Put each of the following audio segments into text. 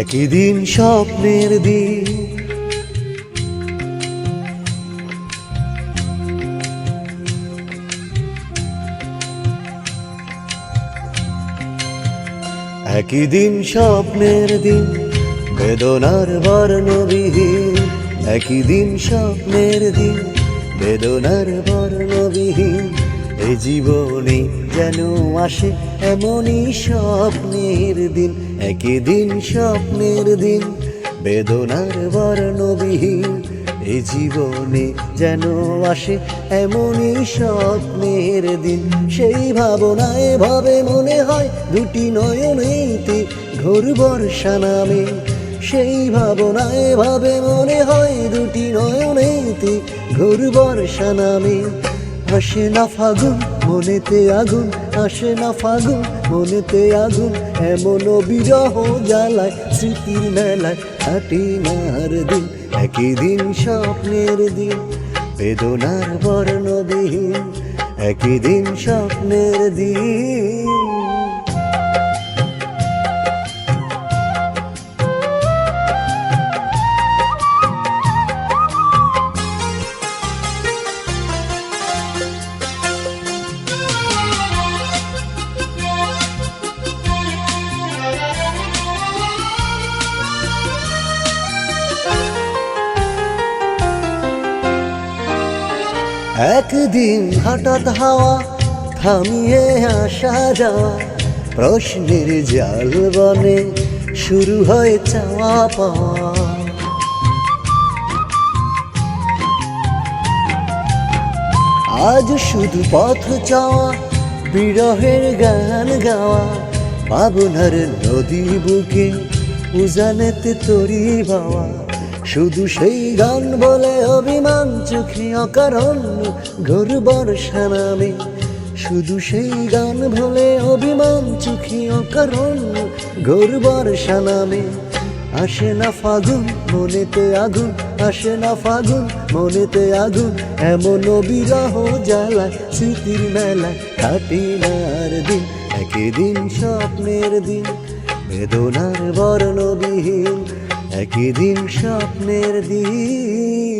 একই দিন স্বপ্নের দিন। একই দিন স্বপ্নের দিন, বেদনার বর্ণবিহীন। একই দিন স্বপ্নের দিন, বেদনার বর্ণবিহীন। এই জীবনে যেন আসে এমনই স্বপ্নের দিন, একই দিন স্বপ্নের দিন, বেদনার বর্ণবিহীন। এই জীবনে যেন আসে এমনই স্বপ্নের দিন, সেই ভাবনায় ভাবে মনে হয় দুটি নয়নেতে ঘোর বর্ষা নামে। সেই ভাবনায় ভাবে মনে হয় দুটি নয়নেতে ঘোর বর্ষা নামে। আসে না ফাগুন, মনেতে আগুন আসে না ফাগুন, মনেতে আগুন এমন বিরহ জ্বালায় স্মৃতির মেলায় হাটি নার দিন, একই দিন স্বপ্নের দিন, বেদনার বর্ণবিহীন, একই দিন স্বপ্নের দিন। একদিন হঠাৎ হাওয়া থামিয়ে আসা যাওয়া, প্রশ্নের জাল বনে শুরু হয় চাওয়া পাওয়া। আজ শুধু পথ চাওয়া, বিরহের গান গাওয়া, পাবনার নদী বুকে উজানেতে তরি বাওয়া। শুধু সেই গান বলে অভিমান, চোখে অকারণ, ঘোর বর্ষা নামে শুধু সেই গান বলে অভিমান, চোখে অকারণ, ঘোর বর্ষা নামে আসে না ফাগুন, মনেতে আগুন, আসে না ফাগুন, মনেতে আগুন, এমন বিরহ জ্বালায়, স্মৃতির মেলায় কাটি নার দিন একই দিন স্বপ্নের দিন, বেদনার বর্ণবিহীন একই দিন স্বপ্নের দিন।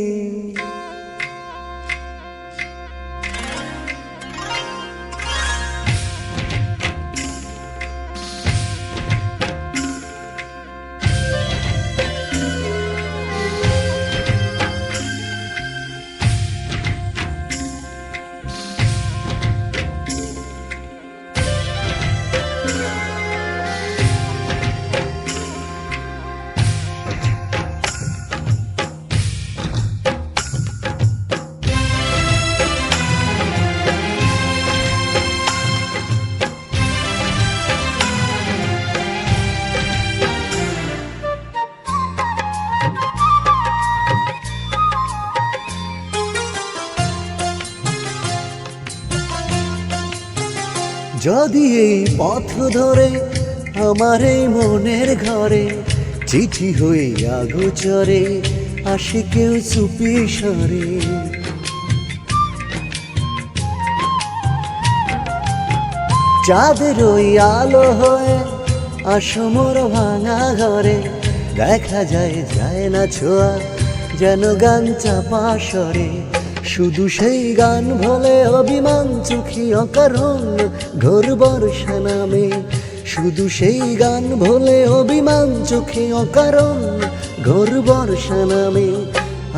যদি এই পথ ধরে আমার এই মনের ঘরে চিঠি হয়ে আগোচরে, আসে কেউ চুপি সরে। চাঁদের ওই আলো হয়ে আসমর ভাঙা ঘরে দেখা যায় যায় না ছোঁয়া, যেন গান চাপা সরে শুধু সেই গান বলে অভিমান, চোখে অকারণ, ঘোর বর্ষা নামে। শুধু সেই গান ভোলে অভিমান, চোখে অকারণ, ঘোর বর্ষা নামে।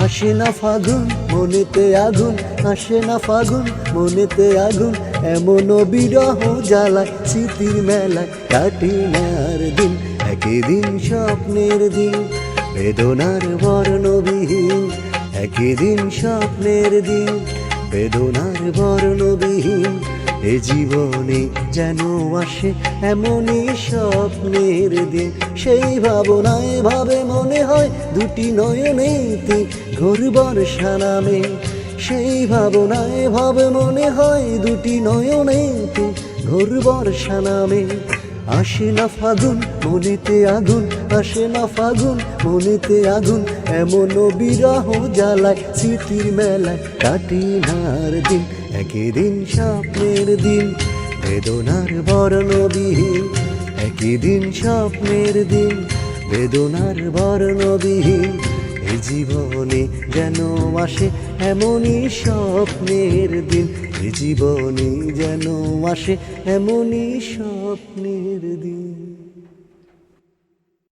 আসে না ফাগুন, মনেতে আগুন, আসে না ফাগুন, মনেতে আগুন, এমন বিরহ জ্বালায় স্মৃতির মেলায় কাটি নার দিন একই দিন স্বপ্নের দিন, বেদনার বর্ণবিহীন। একই দিন স্বপ্নের দিন, বেদনার বর্ণবিহীন, এ জীবনে যেন আসে এমনই স্বপ্নের দিন। সেই ভাবনায় ভাবে মনে হয় দুটি নয়নেতে ঘোর বর্ষা নামে। সেই ভাবনায় ভাবে মনে হয় দুটি নয়নেতে ঘোর বর্ষা নামে। আসে না ফাগুন, মনেতে আগুন, আসে না ফাগুন, মনেতে আগুন এমন বিরহ জ্বালায় স্মৃতির মেলায় কাটি নার দিন একই দিন স্বপ্নের দিন, বেদনার বর্ণবিহীন একই দিন স্বপ্নের দিন, বেদনার বর্ণবিহীন এ জীবনে যেন আসে এমনই স্বপ্নের দিন। এ জীবনে যেন আসে এমনই স্বপ্নের দিন।